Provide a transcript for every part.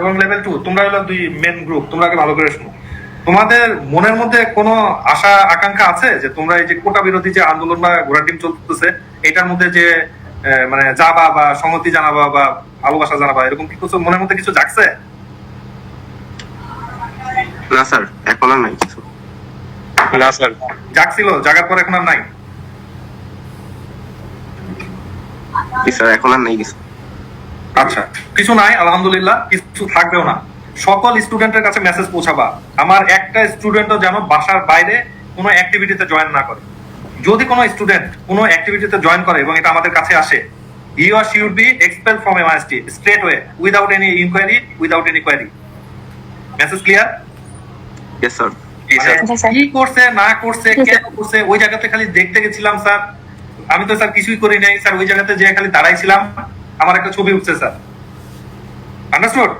এবং level two তোমরা হলো দুই মেন গ্রুপ তোমরা আগে ভালো করে শোনো। তোমাদের মনের মধ্যে কোনো আশা আকাঙ্ক্ষা আছে যে তোমরা এই যে কোটা বিরোধী যে আন্দোলন বা ঘোড়া টিম চলতেছে এটার মধ্যে যে মানে যাবা বা সংহতি জানাবা বা ভালোবাসা জানাবা এরকম কি কিছু মনের মধ্যে কিছু জাগছে? না স্যার এখন আর নাই কিছু। না স্যার। জাগছিল জাগার পর এখন আর নাই? স্যার এখন আর নাই কিছু। আচ্ছা কিছু নাই আলহামদুলিল্লাহ কিছু থাকবেও না। সকল স্টুডেন্টের কাছে মেসেজ পৌঁছাবা। আমার একটা স্টুডেন্টও যেন বাসার বাইরে কোনো অ্যাক্টিভিটিতে জয়েন না করে। যদি কোনো স্টুডেন্ট কোনো অ্যাক্টিভিটিতে জয়েন করে এবং এটা আমাদের কাছে আসে you are should be expel from MIST straight way without any inquiry without any query message clear yes sir. কি করছে না করছে কেন করছে ওই জায়গাতে খালি দেখতে গেছিলাম স্যার আমি তো স্যার কিছুই করি নাই স্যার ওই জায়গাতে যে খালি দাঁড়াইছিলাম। আমার একটা ছবি উঠছে, স্যার। আন্ডারস্টুড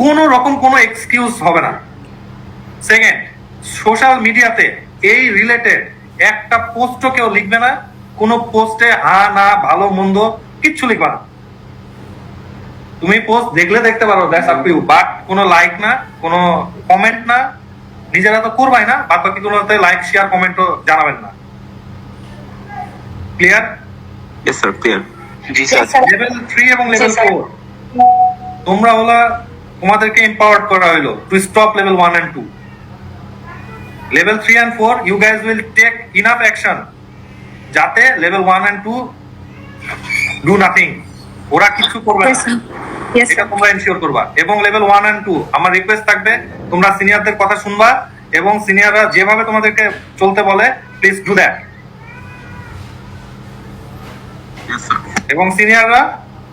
কোন রকম কোনো এক্সকিউজ হবে না। সেকেন্ড সোশ্যাল মিডিয়াতে এই রিলেটেড একটা পোস্টও কেউ লিখবে না, কোন পোস্টে হা, না, ভালো, মন্দ কিচ্ছু লিখবে না। তুমি পোস্ট দেখলে দেখতে পারো দ্যাটস আপ ইউ বাট কোনো লাইক না, কোনো কমেন্ট না, নিজেরা তো করবাই না বাদ বাকি কোনোতে লাইক শেয়ার কমেন্টও জানাবেন না। ক্লিয়ার ইয়েস স্যার ক্লিয়ার জি স্যার লেভেল থ্রি এবং লেভেল Yes, sir. ফোর তোমরা হলো তোমাদেরকে এম্পাওয়ার্ড করা হলো to stop level one and two level three and four you guys will take enough action যাতে level one and two do nothing ওরা কিছু করবে না। এটা তোমরা এনশিওর করবা। এবং লেভেল ওয়ান এন্ড টু আমার রিকোয়েস্ট থাকবে তোমরা সিনিয়রদের কথা শুনবা এবং সিনিয়ররা যেভাবে তোমাদেরকে চলতে বলে প্লিজ ডু দ্যাট এবং সিনিয়ররা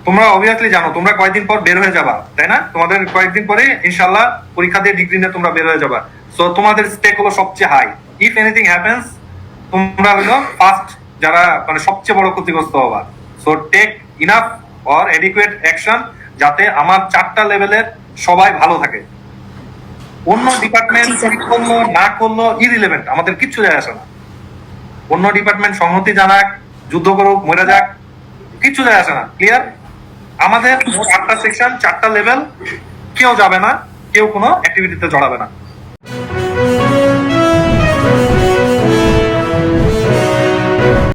তোমরা অবভিয়াসলি জানো তোমরা কয়েকদিন পর বের হয়ে যাবা তাই না? তোমাদের কয়েকদিন পরে ইনশাল্লাহ পরীক্ষা দিয়ে ডিগ্রি নিয়ে তোমরা বের হয়ে যাবা। সো তোমাদের স্টেক হলো সবচেয়ে হাই ইফ এনিথিং হ্যাপেন্স তোমরা হলো ফার্স্ট যারা মানে সবচেয়ে বড় ক্ষতিগ্রস্ত হবা। So take enough or adequate action যাতে আমার চারটা লেভেলের সবাই ভালো থাকে। অন্য ডিপার্টমেন্ট করল না করল ইরিলেভেন্ট আমাদের কিচ্ছু যায় আসে না। অন্য ডিপার্টমেন্ট সংহতি জানাক যুদ্ধ করুক মরে যাক কিচ্ছু যায় আসে না। ক্লিয়ার আমাদের চারটা সেকশন চারটা লেভেল কেউ যাবে না, কেউ কোনো অ্যাক্টিভিটিতে জড়াবে না।